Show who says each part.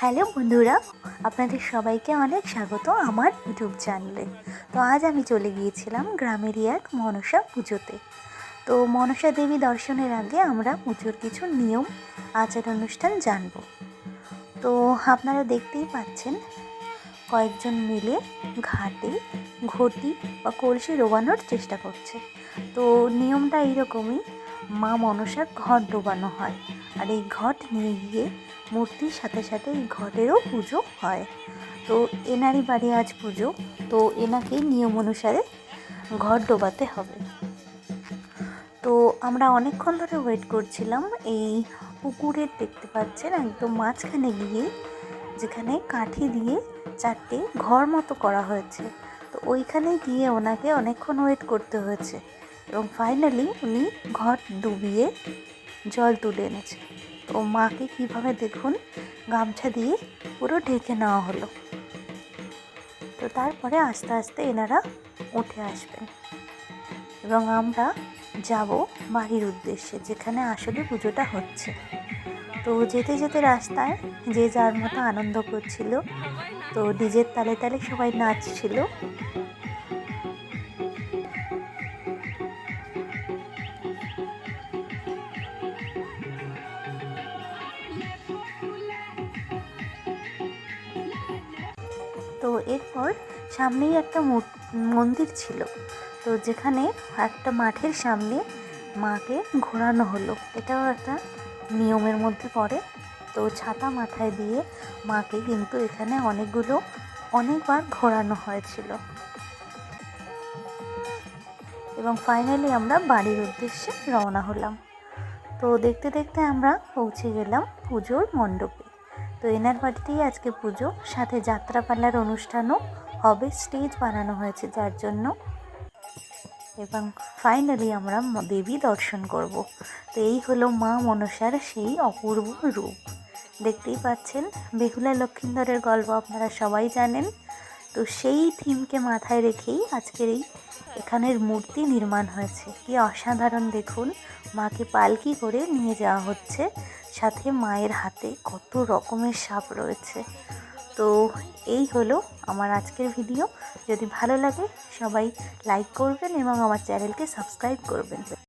Speaker 1: Hello বন্ধুরা, আপনাদের সবাইকে অনেক স্বাগত আমার ইউটিউব চ্যানেলে। তো আজ আমি চলে গিয়েছিলাম গ্রামেরই এক মনসা পুজোতে। তো মনসা দেবী দর্শনের আগে আমরা পুজোর কিছু নিয়ম, আচার অনুষ্ঠান জানব। তো আপনারা দেখতেই পাচ্ছেন, কয়েকজন মিলে ঘাটে ঘটি বা কলসি ডোবানোর চেষ্টা করছে। তো নিয়মটা এইরকমই, মা মনসার ঘট ডোবানো হয়। আর এই ঘট নিয়ে গিয়ে মূর্তির সাথে সাথে এই ঘটেরও পুজো হয়। তো এনারই বাড়ি আজ পুজো। তো এনাকে নিয়ম অনুসারে ঘট ডোবাতে হবে। তো আমরা অনেকক্ষণ ধরে ওয়েট করছিলাম। এই পুকুরের দেখতে পাচ্ছেন একদম মাঝখানে গিয়ে, যেখানে কাঠি দিয়ে চারটে ঘর মতো করা হয়েছে। তো ওইখানে গিয়ে ওনাকে অনেকক্ষণ ওয়েট করতে হয়েছে। এবং ফাইনালি উনি ঘট ডুবিয়ে জল তুলে এনেছে। তো মাকে কীভাবে দেখুন? গামছা দিয়ে পুরো ঢেকে নেওয়া হলো। তো তারপরে আস্তে আস্তে এনারা উঠে আসবেন। এবং আমরা যাব বাড়ির উদ্দেশ্যে, যেখানে আসলে পুজোটা হচ্ছে। তো যেতে যেতে রাস্তায় যে যার মতো আনন্দ করছিল, তো ডিজের তালে তালে সবাই নাচছিল। তো এরপর সামনেই একটা মন্দির ছিল। তো যেখানে একটা মাঠের সামনে মাকে ঘোরানো হলো। এটাও একটা নিয়মের মধ্যে পড়ে। তো ছাতা মাথায় দিয়ে মাকে কিন্তু এখানে অনেকগুলো, অনেকবার ঘোরানো হয়েছিল। এবং ফাইনালি আমরা বাড়ির উদ্দেশ্যে রওনা হলাম। তো দেখতে দেখতে আমরা পৌঁছে গেলাম পুজোর মণ্ডপে। তো এনার বাড়িতেই আজকে পুজো, সাথে যাত্রাপালার অনুষ্ঠানও হবে, স্টেজ বানানো হয়েছে যার জন্য। এবং ফাইনালি আমরা দেবী দর্শন করব। তো এই হলো মা মনসার সেই অপূর্ব রূপ। দেখতেই পাচ্ছেন, বেহুলা লক্ষিন্দরের গল্প আপনারা সবাই জানেন। তো সেই থিমকে মাথায় রেখেই আজকের এই এখানের মূর্তি নির্মাণ হয়েছে। কি অসাধারণ দেখুন, মাকে পালকি করে নিয়ে যাওয়া হচ্ছে। সাথে মায়ের হাতে কত রকমের সাপ রয়েছে। তো এই হলো আমার আজকের ভিডিও। যদি ভালো লাগে সবাই লাইক করবেন এবং আমার চ্যানেলকে সাবস্ক্রাইব করবেন।